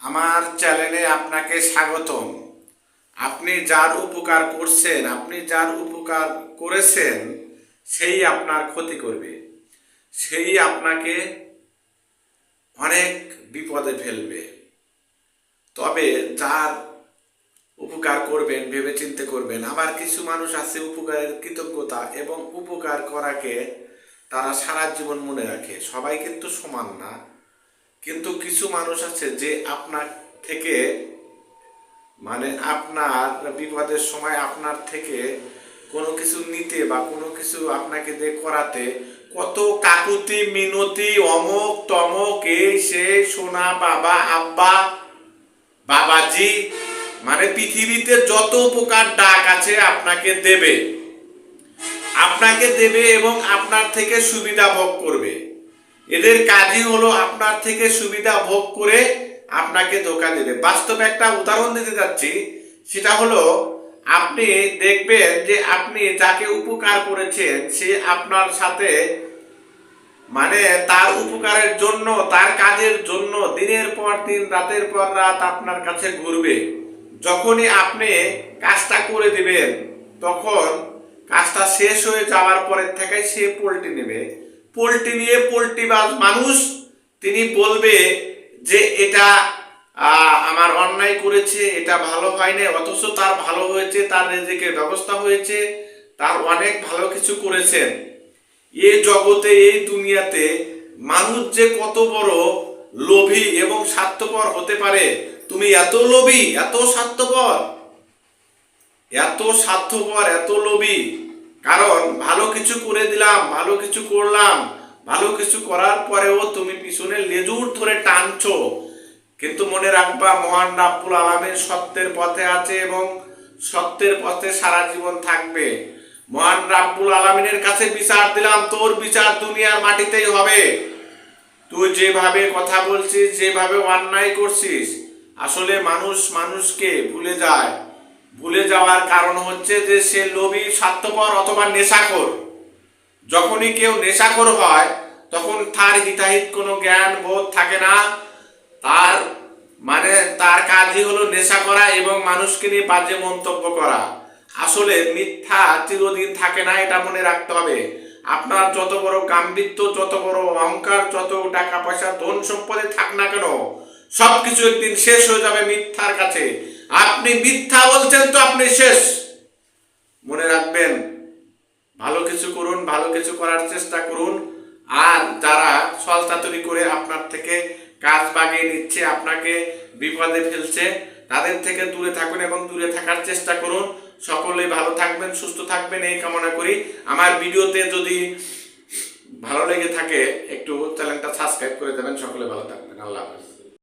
আমার চ্যানেলে আপনাকে স্বাগতম। আপনি যার উপকার করছেন, আপনি যার উপকার করেছেন, সেই আপনার ক্ষতি করবে। সেই আপনাকে অনেক বিপদে ফেলবে। তবে যার উপকার করবেন ভেবে চিন্তে করবেন, আবার কিছু মানুষ আছে উপকারের কৃতজ্ঞতা এবং উপকার করাকে তারা সারা জীবন মনে রাখে। সবাই কিন্তু সমান না। কিন্তু কিছু মানুষ আছে যে আপনার থেকে মানে আপনার বিপদের সময় আপনার থেকে কোনো কিছু নিতে বা কোনো কিছু আপনাকে দিয়ে করাতে কত কাকুতি, মিনতি, অমক, তমক এই সে, সোনা, বাবা, আব্বা, বাবাজি মানে পৃথিবীতে যত উপকার ডাক আছে আপনাকে দেবে। আপনাকে দেবে এবং আপনার থেকে সুবিধা ভোগ করবে। এদের কাজই হলো আপনার থেকে সুবিধা ভোগ করে আপনাকে ধোকা দেবে। বাস্তবে একটা উদাহরণ দিতে যাচ্ছি, সেটা হলো আপনি দেখবেন যে আপনি যাকে উপকার করেছেন, সে আপনার সাথে মানে তার উপকারের জন্য, তার কাজের জন্য দিনের পর দিন, রাতের পর রাত আপনার কাছে ঘুরবে। যখনই আপনি কাজটা করে দিবেন, তখন কাজটা শেষ হয়ে যাওয়ার পরের থেকে সে পোল্ট্রি নেবে। পোল্ট্রি নিয়ে পোল্ট্রিবাজ মানুষ, তিনি বলবে যে এটা আমার অন্যায় করেছে, এটা ভালো হয়নি, অথচ তার ভালো হয়েছে, তার নিজেকে ব্যবস্থা হয়েছে, তার অনেক ভালো কিছু করেছেন। এই জগতে, এই দুনিয়াতে মানুষ যে কত বড় লোভী এবং স্বার্থপর হতে পারে, তুমি এত লোভী, এত স্বার্থপর এত স্বার্থপর, এত লোভী। কারণ ভালো কিছু করে দিলাম, ভালো কিছু করলাম, ভালো কিছু করার পরেও তুমি পিছনে লেজুর ধরে টানছো। কিন্তু মনে রাখবা, মহান রাব্বুল আলমের সত্যের পথে আছে এবং সত্যের পথে সারা জীবন থাকবে। মহান রাব্বুল আলমিনের কাছে বিচার দিলাম, তোর বিচার দুনিয়ার মাটিতেই হবে। তুই যেভাবে কথা বলছিস, যেভাবে অন্যায় করছিস, আসলে মানুষ মানুষকে ভুলে যায়। ভুলে যাওয়ার কারণ হচ্ছে যে সে লোভী, স্বার্থপর অথবা নেশাখোর। যখনই কেউ নেশাখোর হয়, তখন তার হিতাহিত কোনো জ্ঞান, বোধ থাকে না। তার মানে তার কাজই হলো নেশা করা এবং মানুষকে নিয়ে বাজে মন্তব্য করা। আসলে মিথ্যা চিরদিন থাকে না, এটা মনে রাখতে হবে। আপনার যত বড় গাম্ভীর্য, যত বড় অহংকার, যত টাকা পয়সা ধন সম্পদে থাক না কেন, সবকিছু একদিন শেষ হয়ে যাবে মিথ্যার কাছে। আপনি মিথ্যা বলছেন তো আপনি শেষ। মনে রাখবেন, ভালো কিছু করুন, ভালো কিছু করার চেষ্টা করুন। আর যারা সলতাতুরি করে আপনার থেকে কাজ বাগিয়ে নিচ্ছে, আপনাকে বিপদে ফেলছে, তাদের থেকে দূরে থাকুন এবং দূরে থাকার চেষ্টা করুন। সকলে ভালো থাকবেন, সুস্থ থাকবেন, এই কামনা করি। আমার ভিডিওতে যদি ভালো লেগে থাকে, একটু চ্যানেলটা সাবস্ক্রাইব করে দেবেন। সকলে ভালো থাকবেন। আল্লাহ হাফেজ।